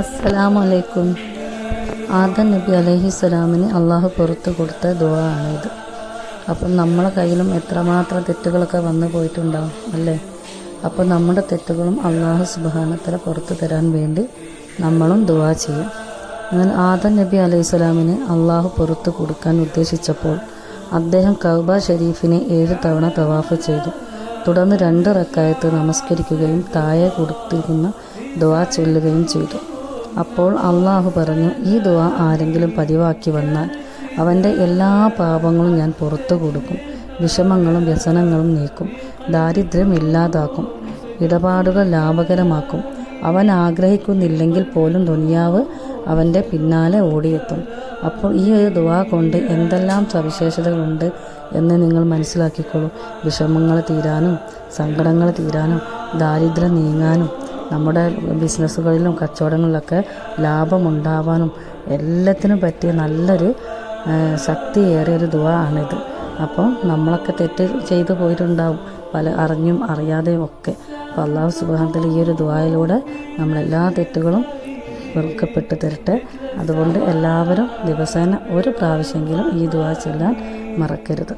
അസ്സലാമലൈക്കും. ആദം നബി അലഹി സ്വലാമിന് അള്ളാഹു പുറത്തു കൊടുത്ത ദുആ ആണിത് അപ്പം നമ്മളെ കയ്യിലും എത്രമാത്രം തെറ്റുകളൊക്കെ വന്നു പോയിട്ടുണ്ടാവും അല്ലേ? അപ്പം നമ്മുടെ തെറ്റുകളും അള്ളാഹു സുബാനത്തല പുറത്തു തരാൻ വേണ്ടി നമ്മളും ദുആ ചെയ്യും. അങ്ങനെ ആദം നബി അലൈഹി സ്വലാമിന് അള്ളാഹു പുറത്തു കൊടുക്കാൻ ഉദ്ദേശിച്ചപ്പോൾ അദ്ദേഹം കൗബ ഷെരീഫിനെ ഏഴ് തവണ തവാഫ് ചെയ്തു. തുടർന്ന് രണ്ട് റക്കായത്ത് നമസ്കരിക്കുകയും താഴെ കൊടുത്തിരിക്കുന്ന ദുആ ചൊല്ലുകയും ചെയ്തു. അപ്പോൾ അള്ളാഹു പറഞ്ഞു ഈ ദുആ ആരെങ്കിലും പതിവാക്കി വന്നാൽ അവന്റെ എല്ലാ പാപങ്ങളും ഞാൻ പുറത്തു കൊടുക്കും. വിഷമങ്ങളും വ്യസനങ്ങളും നീക്കും. ദാരിദ്ര്യം ഇല്ലാതാക്കും. ഇടപാടുകൾ ലാഭകരമാക്കും. അവൻ ആഗ്രഹിക്കുന്നില്ലെങ്കിൽ പോലും ദുനിയാവ് അവന്റെ പിന്നാലെ ഓടിയെത്തും. അപ്പോൾ ഈ ഒരു ദുവാ കൊണ്ട് എന്തെല്ലാം സവിശേഷതകളുണ്ട് എന്ന് നിങ്ങൾ മനസ്സിലാക്കിക്കോളൂ. വിഷമങ്ങൾ തീരാനും സങ്കടങ്ങൾ തീരാനും ദാരിദ്ര്യം നീങ്ങാനും നമ്മുടെ ബിസിനസ്സുകളിലും കച്ചവടങ്ങളിലൊക്കെ ലാഭമുണ്ടാവാനും എല്ലാത്തിനും പറ്റിയ നല്ലൊരു ശക്തിയേറിയ ഒരു ദുവ ആണിത്. അപ്പോൾ നമ്മളൊക്കെ തെറ്റ് ചെയ്തു പോയിട്ടുണ്ടാവും. പല അറിഞ്ഞും അറിയാതെയും ഒക്കെ. അപ്പോൾ അള്ളാഹു സുബാനത്തിൽ ഈ ഒരു ദുവായിലൂടെ നമ്മളെല്ലാ തെറ്റുകളും വെറുക്കപ്പെട്ട് തരട്ടെ. അതുകൊണ്ട് എല്ലാവരും ദിവസേന ഒരു പ്രാവശ്യമെങ്കിലും ഈ ദുവാ ചെല്ലാൻ മറക്കരുത്.